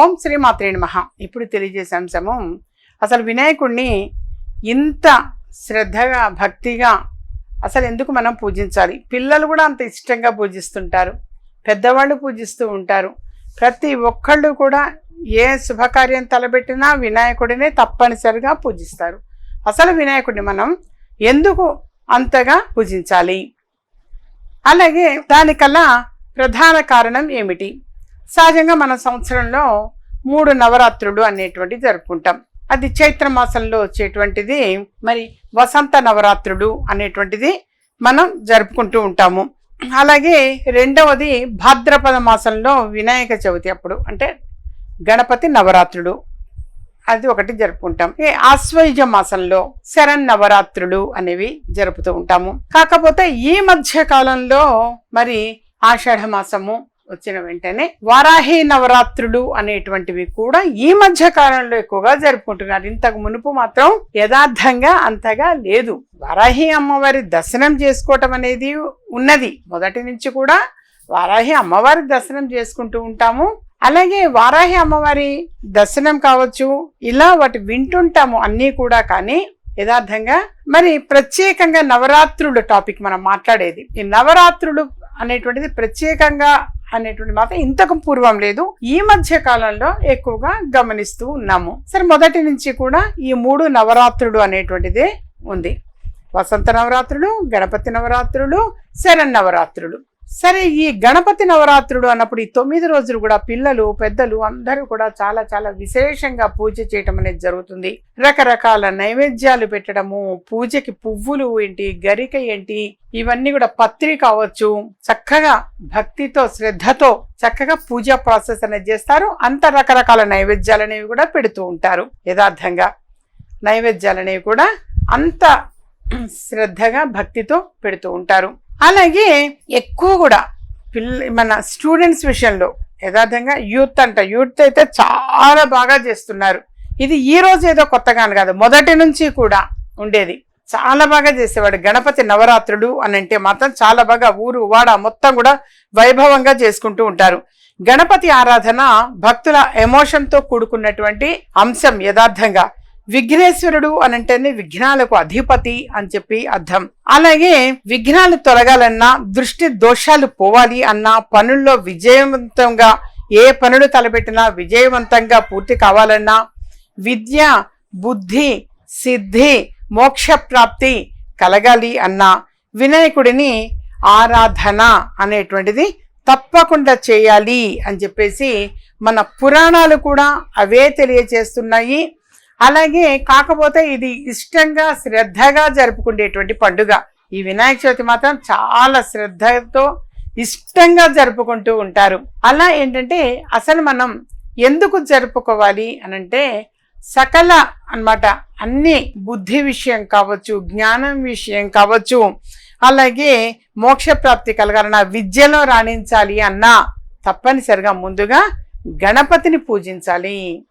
ఓం శ్రీ మాత్రే నమః. ఇప్పుడు తెలియజేసే అంశము అసలు వినాయకుడిని ఇంత శ్రద్ధగా భక్తిగా అసలు ఎందుకు మనం పూజించాలి? పిల్లలు కూడా అంత ఇష్టంగా పూజిస్తుంటారు. పెద్దవాళ్ళు పూజిస్తూ ఉంటారు. ప్రతి ఒక్కళ్ళు కూడా ఏ శుభకార్యం తలబెట్టినా వినాయకుడినే తప్పనిసరిగా పూజిస్తారు. అసలు వినాయకుడిని మనం ఎందుకు అంతగా పూజించాలి? అలాగే దానికల్లా ప్రధాన కారణం ఏమిటి? సహజంగా మన సంవత్సరంలో మూడు నవరాత్రులు అనేటువంటి జరుపుకుంటాం. అది చైత్ర మాసంలో వచ్చేటువంటిది మరి వసంత నవరాత్రులు అనేటువంటిది మనం జరుపుకుంటూ ఉంటాము. అలాగే రెండవది భాద్రపద మాసంలో వినాయక చవితి అప్పుడు అంటే గణపతి నవరాత్రుడు అది ఒకటి జరుపుకుంటాం. ఏ ఆశ్వయుజ మాసంలో శరణ్ నవరాత్రులు అనేవి జరుపుతూ ఉంటాము. కాకపోతే ఈ మధ్య కాలంలో మరి ఆషాఢ మాసము వచ్చిన వెంటనే వారాహి నవరాత్రులు అనేటువంటివి కూడా ఈ మధ్య కాలంలో ఎక్కువగా జరుపుకుంటున్నారు. ఇంతకు మునుపు మాత్రం యథార్థంగా అంతగా లేదు. వారాహి అమ్మవారి దర్శనం చేసుకోవటం అనేది ఉన్నది. మొదటి నుంచి కూడా వారాహి అమ్మవారి దర్శనం చేసుకుంటూ ఉంటాము. అలాగే వారాహి అమ్మవారి దర్శనం కావచ్చు ఇలా వాటి వింటుంటాము అన్నీ కూడా కానీ యథార్థంగా. మరి ప్రత్యేకంగా నవరాత్రులు టాపిక్ మనం మాట్లాడేది. ఈ నవరాత్రులు అనేటువంటిది ప్రత్యేకంగా అనేటువంటి మాత్రం ఇంతకు పూర్వం లేదు. ఈ మధ్య కాలంలో ఎక్కువగా గమనిస్తూ ఉన్నాము. సరే మొదటి నుంచి కూడా ఈ మూడు నవరాత్రులు అనేటువంటిదే ఉంది. వసంత నవరాత్రులు గణపతి నవరాత్రులు శరణ్ నవరాత్రులు సరే ఈ గణపతి నవరాత్రుడు అన్నప్పుడు ఈ తొమ్మిది రోజులు కూడా పిల్లలు పెద్దలు అందరూ కూడా చాలా చాలా విశేషంగా పూజ చేయటం అనేది జరుగుతుంది. రకరకాల నైవేద్యాలు పెట్టడము పూజకి పువ్వులు ఏంటి గరిక ఏంటి ఇవన్నీ కూడా పత్రి కావచ్చు చక్కగా భక్తితో శ్రద్ధతో చక్కగా పూజా ప్రాసెస్ అనేది చేస్తారు. అంత రకరకాల నైవేద్యాలు అనేవి కూడా పెడుతూ ఉంటారు. యథార్థంగా నైవేద్యాలు అనేవి కూడా అంత శ్రద్ధగా భక్తితో పెడుతూ ఉంటారు. అలాగే ఎక్కువ కూడా పిల్ల మన స్టూడెంట్స్ విషయంలో యథార్థంగా యూత్ అంట. యూత్ అయితే చాలా బాగా చేస్తున్నారు. ఇది ఈ రోజు ఏదో కొత్తగాను కాదు. మొదటి నుంచి కూడా ఉండేది. చాలా బాగా చేసేవాడు. గణపతి నవరాత్రుడు అని అంటే మాత్రం చాలా బాగా ఊరు వాడ మొత్తం కూడా వైభవంగా చేసుకుంటూ ఉంటారు. గణపతి ఆరాధన భక్తుల ఎమోషన్తో కూడుకున్నటువంటి అంశం యథార్థంగా. విఘ్నేశ్వరుడు అని అంటేనే విఘ్నాలకు అధిపతి అని చెప్పి అర్థం. అలాగే విఘ్నాలు తొలగాలన్నా దృష్టి దోషాలు పోవాలి అన్నా పనుల్లో విజయవంతంగా ఏ పనులు తలపెట్టినా విజయవంతంగా పూర్తి కావాలన్నా విద్య బుద్ధి సిద్ధి మోక్ష ప్రాప్తి కలగాలి అన్నా వినాయకుడిని ఆరాధన అనేటువంటిది తప్పకుండా చేయాలి అని చెప్పేసి మన పురాణాలు కూడా అవే తెలియచేస్తున్నాయి. అలాగే కాకపోతే ఇది ఇష్టంగా శ్రద్ధగా జరుపుకునేటువంటి పండుగ. ఈ వినాయక చవితి మాత్రం చాలా శ్రద్ధతో ఇష్టంగా జరుపుకుంటూ ఉంటారు. అలా ఏంటంటే అసలు మనం ఎందుకు జరుపుకోవాలి అనంటే సకల అన్నమాట అన్ని బుద్ధి విషయం కావచ్చు జ్ఞానం విషయం కావచ్చు అలాగే మోక్ష ప్రాప్తి విద్యలో రాణించాలి అన్నా తప్పనిసరిగా ముందుగా గణపతిని పూజించాలి.